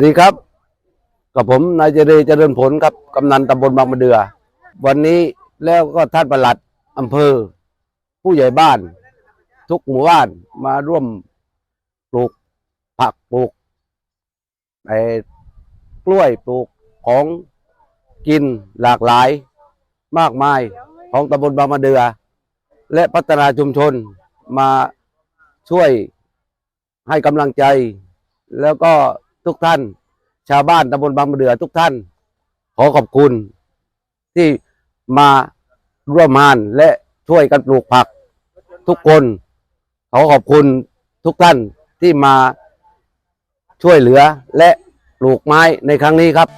สวัสดีครับกับผมนายเจเรเจริญผลครับกำนันตำบลบางมะเดือ วันนี้แล้วก็ท่านประหลัดอำเภอ ผู้ใหญ่บ้าน ทุกหมู่บ้านมาร่วมปลูกผักปลูกไอ้กล้วยปลูกของกินหลากหลาย มากมายของตำบลบางมะเดือ และพัฒนาชุมชนมาช่วยให้กำลังใจแล้วก็ ทุกท่าน ชาวบ้านตำบลบางมะเดือทุกท่าน ขอขอบคุณ ที่มาร่วมงานและช่วยกันปลูกผัก ทุกคน ขอขอบคุณทุกท่านที่มาช่วยเหลือและปลูกไม้ในครั้งนี้ครับ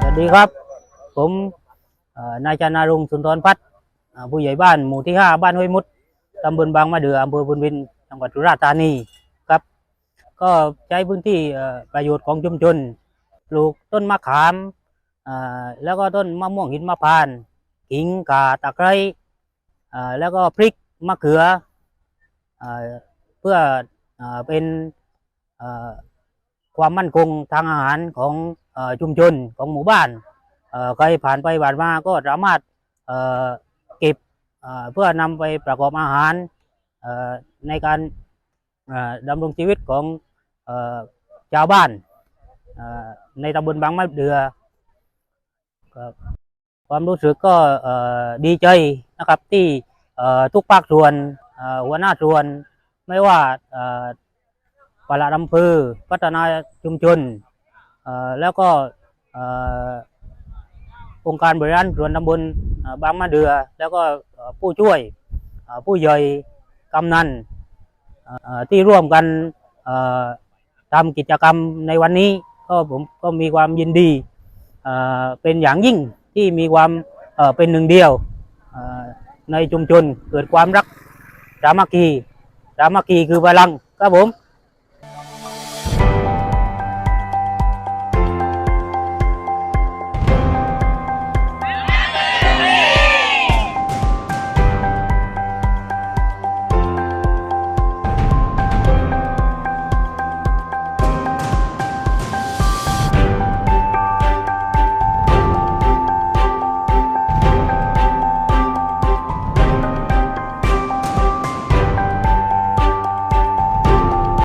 สวัสดีครับ ผม นายจานารงค์สุนทรพัฒน์ผู้ใหญ่บ้านหมู่ที่ห้าบ้านห้วยมุดตำบลบางมะเดืออำเภอบุญวินจังหวัดสุราษฎร์ธานีครับ ก็ใช้พื้นที่ประโยชน์ของชุมชนปลูกต้นมะขามแล้วก็ต้นมะม่วงหินมะพร้านต์ขิงกาตะไคร้แล้วก็พริกมะเขืออเพื่ออเป็นความมั่นคงทางอาหารของอชุมชนของหมู่บ้าน ใครผ่านไปผ่านมาก็สามารถเก็บเพื่อนำไปประกอบอาหารในการดำรงชีวิตของชาวบ้านในตำบลบางมะเดือครับความรู้สึกก็ดีใจนะครับที่ทุกภาคส่วนหัวหน้าส่วน ไม่ว่าอ่อปลัดอำเภอพัฒนาชุมชนแล้วก็ องค์การบริหารส่วนตำบลบางมะเดือ แล้วก็ผู้ช่วยผู้ใหญ่กำนันที่ร่วมกันทำกิจกรรมในวันนี้ก็ผมก็มีความยินดีเป็นอย่างยิ่งที่มีความเป็นหนึ่งเดียวในชุมชนเกิดความรักสามัคคีสามัคคีคือพลังครับผม